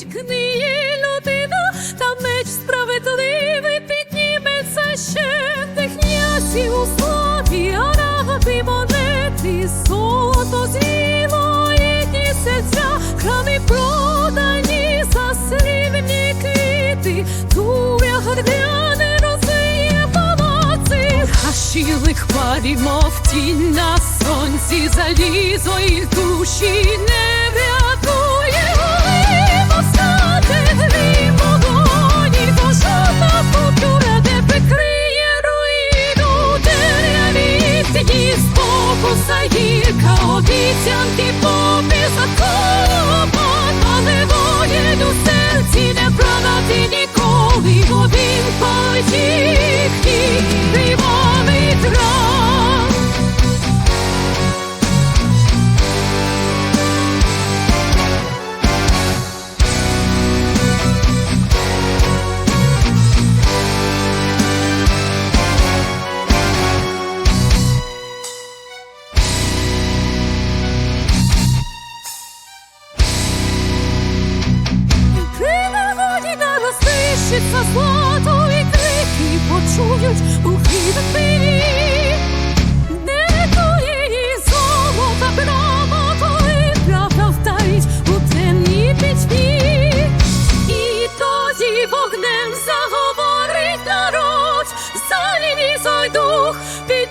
навіть книє людина, та меч справедливий підніметься ще. Де князі у славі, араби монети, золото зліло, єдні серця, храми продані за слівні квіти, туря гарняне розвиє палаци, Хащі лихварі, мов тінь на сонці, залізо їх душі не спокуса гірка, обіцянки Лишиться злато і крики почують у хідах пирі, не тує її золота брама, коли правда втаїть у темній пітьмі, і тоді вогнем заговорить народ, за ліній зойдух під.